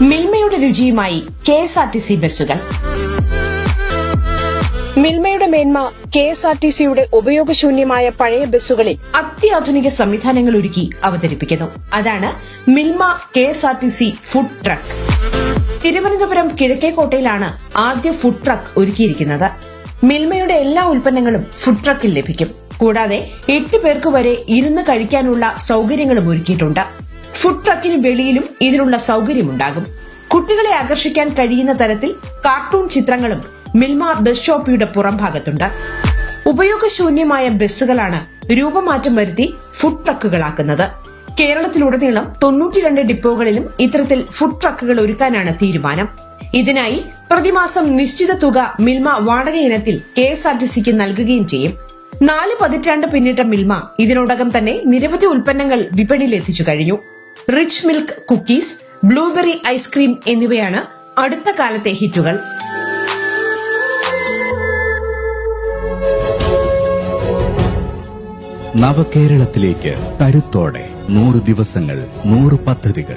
മിൽമയുടെ രുചിയുമായി K S R T C ബസ്സുകൾ. മിൽമയുടെ മേന്മ കെ എസ് ആർ ടി സിയുടെ ഉപയോഗശൂന്യമായ പഴയ ബസ്സുകളിൽ അത്യാധുനിക സംവിധാനങ്ങൾ ഒരുക്കി അവതരിപ്പിക്കുന്നു. അതാണ് Milma K S R T C food truck Thiruvananthapuram കിഴക്കേക്കോട്ടയിലാണ് ആദ്യ ഫുഡ് ട്രക്ക് ഒരുക്കിയിരിക്കുന്നത്. മിൽമയുടെ എല്ലാ ഉൽപ്പന്നങ്ങളും ഫുഡ് ട്രക്കിൽ ലഭിക്കും. കൂടാതെ എട്ട് പേർക്ക് വരെ ഇരുന്ന് കഴിക്കാനുള്ള സൗകര്യങ്ങളും ഒരുക്കിയിട്ടുണ്ട്. ഫുഡ് ട്രക്കിന് വെളിയിലും ഇതിനുള്ള സൗകര്യമുണ്ടാകും. കുട്ടികളെ ആകർഷിക്കാൻ കഴിയുന്ന തരത്തിൽ കാർട്ടൂൺ ചിത്രങ്ങളും മിൽമ ബസ് ഷോപ്പിയുടെ പുറംഭാഗത്തുണ്ട്. ഉപയോഗശൂന്യമായ ബസ്സുകളാണ് രൂപമാറ്റം വരുത്തി ഫുഡ് ട്രക്കുകളാക്കുന്നത് കേരളത്തിലുടനീളം തൊണ്ണൂറ്റിരണ്ട് ഡിപ്പോകളിലും ഇത്തരത്തിൽ ഫുഡ് ട്രക്കുകൾ ഒരുക്കാനാണ് തീരുമാനം. ഇതിനായി പ്രതിമാസം നിശ്ചിത തുക മിൽമ വാടക ഇനത്തിൽ കെ എസ് ആർ ടി സിക്ക് നൽകുകയും ചെയ്യും. നാല് പതിറ്റാണ്ട് പിന്നിട്ട മിൽമ ഇതിനോടകം തന്നെ നിരവധി ഉൽപ്പന്നങ്ങൾ വിപണിയിൽ എത്തിച്ചു കഴിഞ്ഞു. Rich milk cookies blueberry ice cream എന്നിവയാണ് അടുത്ത കാലത്തെ ഹിറ്റുകൾ. നവകേരളത്തിലേക്ക് കരുത്തോടെ നൂറ് ദിവസങ്ങൾ നൂറ് പദ്ധതികൾ.